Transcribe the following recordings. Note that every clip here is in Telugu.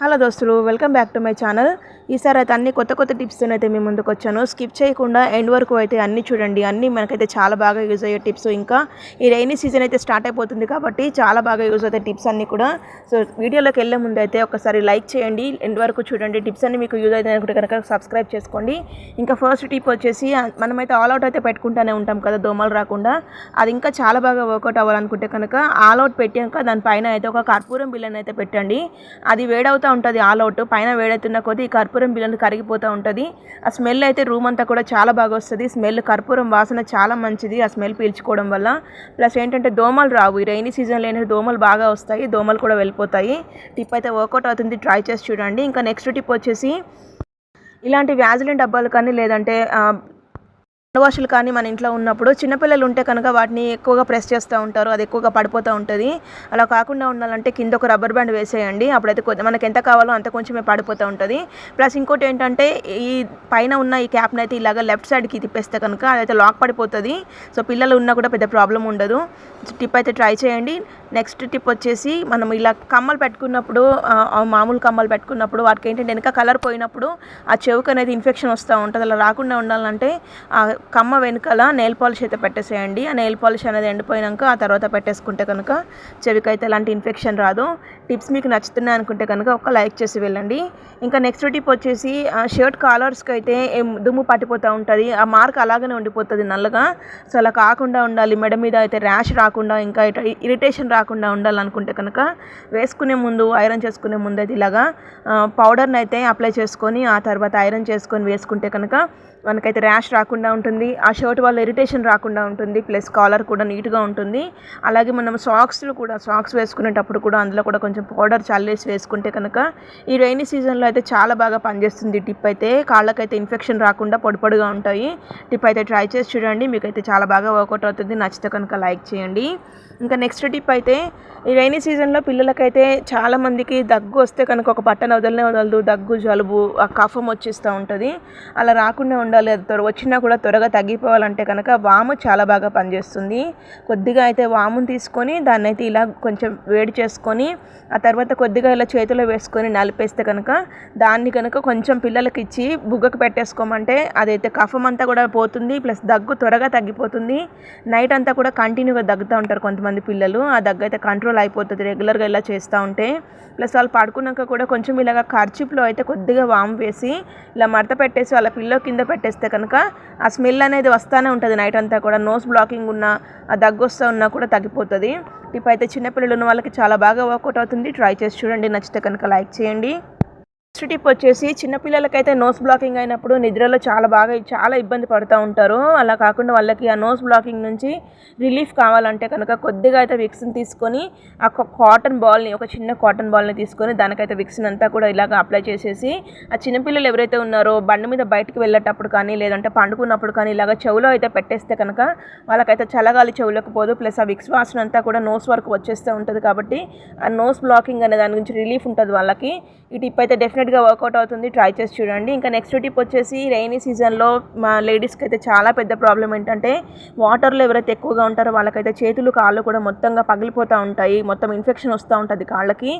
హలో దోస్తులు welcome back to my channel. ఈసారి అయితే అన్ని కొత్త కొత్త టిప్స్తో అయితే మేము ముందుకు వచ్చాను. స్కిప్ చేయకుండా ఎండ్ వరకు అయితే అన్ని చూడండి. అన్నీ మనకైతే చాలా బాగా యూజ్ అయ్యే టిప్స్. ఇంకా ఈ రైనీ సీజన్ అయితే స్టార్ట్ అయిపోతుంది కాబట్టి చాలా బాగా యూజ్ అవుతాయి టిప్స్ అన్నీ కూడా. సో వీడియోలోకి వెళ్ళే ముందు అయితే ఒకసారి లైక్ చేయండి. ఎండ్ వరకు చూడండి. టిప్స్ అన్ని మీకు యూజ్ అవుతాయి అనుకుంటే కనుక సబ్స్క్రైబ్ చేసుకోండి. ఇంకా ఫస్ట్ టిప్ వచ్చేసి మనమైతే ఆల్ అవుట్ అయితే పెట్టుకుంటూనే ఉంటాం కదా దోమలు రాకుండా. అది ఇంకా చాలా బాగా వర్కౌట్ అవ్వాలనుకుంటే కనుక ఆల్ అవుట్ పెట్టాక దానిపైన అయితే ఒక కర్పూరం బిల్లని అయితే పెట్టండి. అది వేడవుతూ ఉంటుంది ఆల్ అవుట్. పైన వేడవుతున్న కొద్దీ ఈ కర్పూరం కర్పూరం బిల్లని కరిగిపోతూ ఉంటుంది. ఆ స్మెల్ అయితే రూమ్ అంతా కూడా చాలా బాగా వస్తుంది. స్మెల్ కర్పూరం వాసన చాలా మంచిది ఆ స్మెల్ పీల్చుకోవడం వల్ల. ప్లస్ ఏంటంటే దోమలు రావు. ఈ రైనీ సీజన్లో ఏంటంటే దోమలు బాగా వస్తాయి. దోమలు కూడా వెళ్ళిపోతాయి. టిప్ అయితే వర్కౌట్ అవుతుంది. ట్రై చేసి చూడండి. ఇంకా నెక్స్ట్ టిప్ వచ్చేసి ఇలాంటి వ్యాజిలిన్ డబ్బాలు కానీ లేదంటే వాషులు కానీ మన ఇంట్లో ఉన్నప్పుడు చిన్నపిల్లలు ఉంటే కనుక వాటిని ఎక్కువగా ప్రెస్ చేస్తూ ఉంటారు. అది ఎక్కువగా పడిపోతూ ఉంటుంది. అలా కాకుండా ఉండాలంటే కింద ఒక రబ్బర్ బ్యాండ్ వేసేయండి. అప్పుడైతే కొద్ది- మనకి ఎంత కావాలో అంత కొంచెమే పడిపోతూ ఉంటుంది. ప్లస్ ఇంకోటి ఏంటంటే ఈ పైన ఉన్న ఈ క్యాప్ని అయితే ఇలాగ లెఫ్ట్ సైడ్కి తిప్పేస్తే కనుక అదైతే లాక్ పడిపోతుంది. సో పిల్లలు ఉన్నా కూడా పెద్ద ప్రాబ్లం ఉండదు. టిప్ అయితే ట్రై చేయండి. నెక్స్ట్ టిప్ వచ్చేసి మనం ఇలా కమ్మలు పెట్టుకున్నప్పుడు మామూలు కమ్మలు పెట్టుకున్నప్పుడు వాటికి ఏంటంటే వెనక కలర్ పోయినప్పుడు ఆ చెవుకు అనేది ఇన్ఫెక్షన్ వస్తూ ఉంటుంది. అలా రాకుండా ఉండాలంటే కమ్మ వెనకాల నెయిల్ పాలిష్ అయితే పెట్టేసేయండి. ఆ నెయిల్ పాలిష్ అనేది ఎండిపోయినాక ఆ తర్వాత పెట్టేసుకుంటే కనుక చెవికి అయితే ఎలాంటి ఇన్ఫెక్షన్ రాదు. టిప్స్ మీకు నచ్చుతున్నాయి అనుకుంటే కనుక ఒక లైక్ చేసి వెళ్ళండి. ఇంకా నెక్స్ట్ టిప్ వచ్చేసి షర్ట్ కాలర్స్కి అయితే దుమ్ము పట్టిపోతూ ఉంటుంది. ఆ మార్క్ అలాగనే ఉండిపోతుంది నల్లగా. సో అలా కాకుండా ఉండాలి. మెడ మీద అయితే ర్యాష్ రాకుండా ఇంకా ఇరిటేషన్ రాకుండా ఉండాలనుకుంటే కనుక వేసుకునే ముందు ఐరన్ చేసుకునే ముందు అయితే ఇలాగా పౌడర్ని అయితే అప్లై చేసుకొని ఆ తర్వాత ఐరన్ చేసుకొని వేసుకుంటే కనుక మనకైతే ర్యాష్ రాకుండా ఉంటుంది. ఉంటుంది. ఆ షర్ట్ వల్ల ఇరిటేషన్ రాకుండా ఉంటుంది. ప్లస్ కాలర్ కూడా నీట్గా ఉంటుంది. అలాగే మనం సాక్స్లు కూడా సాక్స్ వేసుకునేటప్పుడు కూడా అందులో కూడా కొంచెం పౌడర్ చల్లేసి వేసుకుంటే కనుక ఈ రైనీ సీజన్లో అయితే చాలా బాగా పనిచేస్తుంది. టిప్ అయితే కాళ్ళకైతే ఇన్ఫెక్షన్ రాకుండా పొడిపొడిగా ఉంటాయి. టిప్ అయితే ట్రై చేసి చూడండి. మీకైతే చాలా బాగా వర్కౌట్ అవుతుంది. నచ్చితే కనుక లైక్ చేయండి. ఇంకా నెక్స్ట్ టిప్ అయితే ఈ రైనీ సీజన్లో పిల్లలకైతే చాలా మందికి దగ్గు వస్తే కనుక ఒక బట్టన వదలనే వదలదు. దగ్గు జలుబు ఆ కఫం వచ్చేస్తూ ఉంటుంది. అలా రాకుండా ఉండాలి. అది వచ్చినా కూడా త్వరగా తగ్గిపోవాలంటే కనుక వాము చాలా బాగా పనిచేస్తుంది. కొద్దిగా అయితే వామును తీసుకొని దాన్ని అయితే ఇలా కొంచెం వేడి చేసుకొని ఆ తర్వాత కొద్దిగా ఇలా చేతిలో వేసుకొని నలిపేస్తే కనుక దాన్ని కనుక కొంచెం పిల్లలకి ఇచ్చి బుగ్గకు పెట్టేసుకోమంటే అదైతే కఫం అంతా కూడా పోతుంది ప్లస్ దగ్గు త్వరగా తగ్గిపోతుంది. నైట్ అంతా కూడా కంటిన్యూగా దగ్గుతూ ఉంటారు కొంతమంది పిల్లలు ఆ దగ్గు అయితే కంట్రోల్ అయిపోతుంది రెగ్యులర్గా ఇలా చేస్తూ ఉంటే. ప్లస్ వాళ్ళు పడుకున్నాక కూడా కొంచెం ఇలాగ ఖర్చిప్లో అయితే కొద్దిగా వాము వేసి ఇలా మడత పెట్టేసి వాళ్ళ పిల్లో కింద పెట్టేస్తే కనుక ఆ స్మెల్ అనేది వస్తూనే ఉంటుంది నైట్ అంతా కూడా. నోస్ బ్లాకింగ్ ఉన్న ఆ దగ్గు వస్తూ ఉన్నా కూడా తగ్గిపోతుంది. టిప్ అయితే చిన్నపిల్లలు ఉన్న వాళ్ళకి చాలా బాగా వర్కౌట్ అవుతుంది. ట్రై చేసి చూడండి. నచ్చితే కనుక లైక్ చేయండి. నెక్స్ట్ టిప్ వచ్చేసి చిన్నపిల్లలకైతే నోస్ బ్లాకింగ్ అయినప్పుడు నిద్రలో చాలా బాగా చాలా ఇబ్బంది పడుతూ ఉంటారు. అలా కాకుండా వాళ్ళకి ఆ నోస్ బ్లాకింగ్ నుంచి రిలీఫ్ కావాలంటే కనుక కొద్దిగా అయితే విక్స్ని తీసుకొని ఆ కాటన్ బాల్ని ఒక చిన్న కాటన్ బాల్ని తీసుకొని దానికైతే విక్స్ని అంతా కూడా ఇలాగ అప్లై చేసేసి ఆ చిన్నపిల్లలు ఎవరైతే ఉన్నారో బండి మీద బయటకు వెళ్ళేటప్పుడు కానీ లేదంటే పండుకున్నప్పుడు కానీ ఇలాగ చెవులో అయితే పెట్టేస్తే కనుక వాళ్ళకైతే చల్లగాలి చెవులకు పోదు. ప్లస్ ఆ విక్స్ వాసన అంతా కూడా నోస్ వరకు వచ్చేస్తూ ఉంటుంది కాబట్టి ఆ నోస్ బ్లాకింగ్ అనే దాని గురించి రిలీఫ్ ఉంటుంది వాళ్ళకి. ఈ టిప్ అయితే డెఫినెట్గా వర్కౌట్ అవుతుంది. ట్రై చేసి చూడండి. ఇంకా నెక్స్ట్ టిప్ వచ్చేసి రైనీ సీజన్లో మా లేడీస్కి అయితే చాలా పెద్ద ప్రాబ్లం ఏంటంటే వాటర్లో ఎవరైతే ఎక్కువగా ఉంటారో. వాళ్ళకైతే చేతులు కాళ్ళు కూడా మొత్తంగా పగిలిపోతూ ఉంటాయి. మొత్తం ఇన్ఫెక్షన్ వస్తూ ఉంటుంది కాళ్ళకి.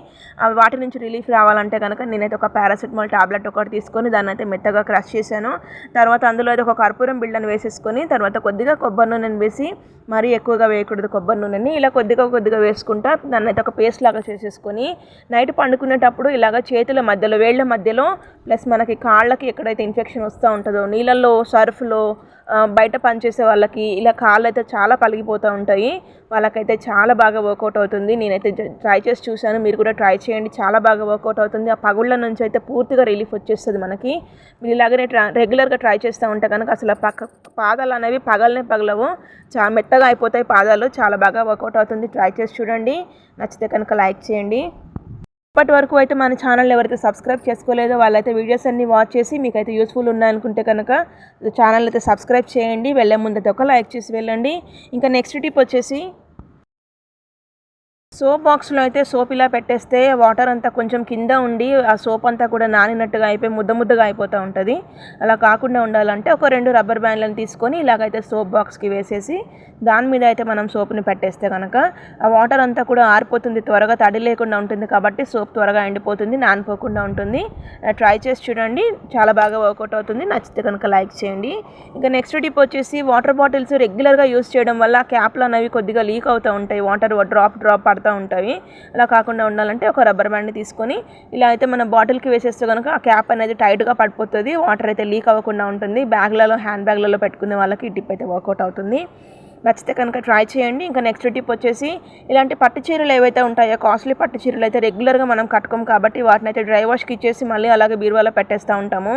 అవి వాటి నుంచి రిలీఫ్ రావాలంటే కనుక నేనైతే ఒక పారాసిటమాల్ టాబ్లెట్ ఒకటి తీసుకొని దాన్ని అయితే మెత్తగా క్రష్ చేశాను. తర్వాత అందులో అయితే ఒక కర్పూరం బిళ్ళని వేసేసుకొని తర్వాత కొద్దిగా కొబ్బరి నూనెని వేసి మరీ ఎక్కువగా వేయకూడదు కొబ్బరి నూనెని. ఇలా కొద్దిగా కొద్దిగా వేసుకుంటా దాన్ని అయితే ఒక పేస్ట్ లాగా చేసేసుకొని నైట్ పండుకునేటప్పుడు ఇలాగ చేతుల మధ్యలో వేళ్ళ మధ్యలో ప్లస్ మనకి కాళ్ళకి ఎక్కడైతే ఇన్ఫెక్షన్ వస్తూ ఉంటుందో నీళ్ళల్లో సర్ఫ్లో బయట పనిచేసే వాళ్ళకి ఇలా కాళ్ళు అయితే చాలా పలిగిపోతూ ఉంటాయి. వాళ్ళకైతే చాలా బాగా వర్కౌట్ అవుతుంది. నేనైతే ట్రై చేసి చూశాను. మీరు కూడా ట్రై చేయండి. చాలా బాగా వర్కౌట్ అవుతుంది. ఆ పగుళ్ళ నుంచి అయితే పూర్తిగా రిలీఫ్ వచ్చేస్తుంది మనకి. మీరు ఇలాగనే ట్రా రెగ్యులర్గా ట్రై చేస్తూ ఉంటే కనుక అసలు పక్క పాదాలు అనేవి పగలనే పగలవు. చాలా మెత్తగా అయిపోతాయి పాదాలు. చాలా బాగా వర్కౌట్ అవుతుంది. ట్రై చేసి చూడండి. నచ్చితే కనుక లైక్ చేయండి. ఇప్పటి వరకు అయితే మన ఛానల్ ఎవరైతే సబ్స్క్రైబ్ చేసుకోలేదో వాళ్ళైతే వీడియోస్ అన్ని వాచ్ చేసి మీకైతే యూస్ఫుల్ ఉన్నాయనుకుంటే కనుక ఛానల్ అయితే సబ్స్క్రైబ్ చేయండి. వెళ్ళే ముందు అయితే ఒక లైక్ చేసి వెళ్ళండి. ఇంకా నెక్స్ట్ టిప్ వచ్చేసి సోప్ బాక్స్లో అయితే సోప్ ఇలా పెట్టేస్తే వాటర్ అంతా కొంచెం కింద ఉండి ఆ సోప్ అంతా కూడా నానినట్టుగా అయిపోయి ముద్ద ముద్దగా అయిపోతూ ఉంటుంది. అలా కాకుండా ఉండాలంటే ఒక రెండు రబ్బర్ బ్యాండ్లను తీసుకొని ఇలాగైతే సోప్ బాక్స్కి వేసేసి దాని మీద అయితే మనం సోప్ని పెట్టేస్తే కనుక ఆ వాటర్ అంతా కూడా ఆరిపోతుంది. త్వరగా తడి లేకుండా ఉంటుంది కాబట్టి సోప్ త్వరగా ఎండిపోతుంది నానిపోకుండా ఉంటుంది. ట్రై చేసి చూడండి. చాలా బాగా వర్కౌట్ అవుతుంది. నచ్చితే కనుక లైక్ చేయండి. ఇంకా నెక్స్ట్ టిప్ వచ్చేసి వాటర్ బాటిల్స్ రెగ్యులర్గా యూస్ చేయడం వల్ల క్యాప్లు అనేవి కొద్దిగా లీక్ అవుతూ ఉంటాయి. వాటర్ డ్రాప్ డ్రాప్ పడుతూ ఉంటాయి. అలా కాకుండా ఉండాలంటే ఒక రబ్బర్ బ్యాండ్ని తీసుకొని ఇలా అయితే మన బాటిల్కి వేసేస్తే కనుక ఆ క్యాప్ అనేది టైట్గా పడిపోతుంది. వాటర్ అయితే లీక్ అవ్వకుండా ఉంటుంది. బ్యాగ్లలో హ్యాండ్ బ్యాగ్లలో పెట్టుకునే వాళ్ళకి ఈ టిప్ అయితే వర్కౌట్ అవుతుంది. నచ్చితే కనుక ట్రై చేయండి. ఇంకా నెక్స్ట్ టిప్ వచ్చేసి ఇలాంటి పట్టు చీరలు ఏవైతే ఉంటాయో కాస్ట్లీ పట్టు చీరలు అయితే రెగ్యులర్గా మనం కట్టుకోం కాబట్టి వాటిని అయితే డ్రై వాష్కి ఇచ్చేసి మళ్ళీ అలాగే బీరువాలో పెట్టేస్తూ ఉంటాము.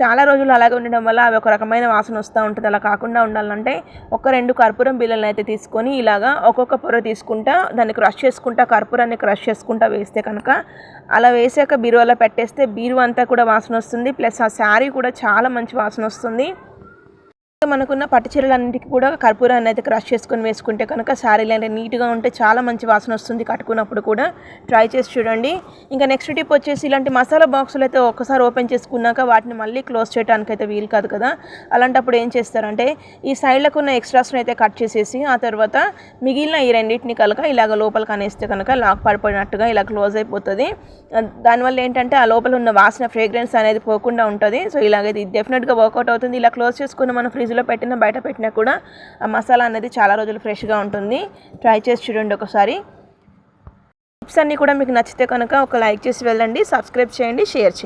చాలా రోజులు అలాగే ఉండడం వల్ల అవి ఒక రకమైన వాసన వస్తూ ఉంటుంది. అలా కాకుండా ఉండాలంటే ఒక రెండు కర్పూరం బిళ్ళలను అయితే తీసుకొని ఇలాగా ఒక్కొక్క పొర తీసుకుంటా దాన్ని క్రష్ చేసుకుంటా కర్పూరాన్ని క్రష్ చేసుకుంటా వేస్తే కనుక అలా వేసాక బీరువాలో పెట్టేస్తే బీరువా అంతా కూడా వాసన వస్తుంది. ప్లస్ ఆ శారీ కూడా చాలా మంచి వాసన వస్తుంది. మనకున్న పట్టు చీరలన్నింటికి కూడా కర్పూరాన్ని అయితే క్రష్ చేసుకొని వేసుకుంటే కనుక శారీలు అంటే నీట్గా ఉంటే చాలా మంచి వాసన వస్తుంది. కట్టుకున్నప్పుడు కూడా ట్రై చేసి చూడండి. ఇంకా నెక్స్ట్ టిప్ వచ్చేసి ఇలాంటి మసాలా బాక్సులు అయితే ఒక్కసారి ఓపెన్ చేసుకున్నాక వాటిని మళ్ళీ క్లోజ్ చేయడానికి అయితే వీలు కాదు కదా. అలాంటప్పుడు ఏం చేస్తారంటే ఈ సైడ్లకు ఉన్న ఎక్స్ట్రాస్ని అయితే కట్ చేసేసి ఆ తర్వాత మిగిలిన ఈ రెండింటిని కనుక ఇలాగ లోపలికి అనేస్తే కనుక లాక్ పడిపోయినట్టుగా ఇలా క్లోజ్ అయిపోతుంది. దానివల్ల ఏంటంటే ఆ లోపల ఉన్న వాసన ఫ్రేగ్రెన్స్ అనేది పోకుండా ఉంటుంది. సో ఇలాగైతే ఇది డెఫినెట్గా వర్కౌట్ అవుతుంది. ఇలా క్లోజ్ చేసుకుని మనం ఫ్రిడ్జ్లో పెట్టినా బయట పెట్టినా కూడా ఆ మసాలా అనేది చాలా రోజులు ఫ్రెష్గా ఉంటుంది. ట్రై చేసి చూడండి ఒకసారి. టిప్స్ అన్నీ కూడా మీకు నచ్చితే కనుక ఒక లైక్ చేసి వెళ్ళండి సబ్స్క్రైబ్ చేయండి షేర్ చేయండి.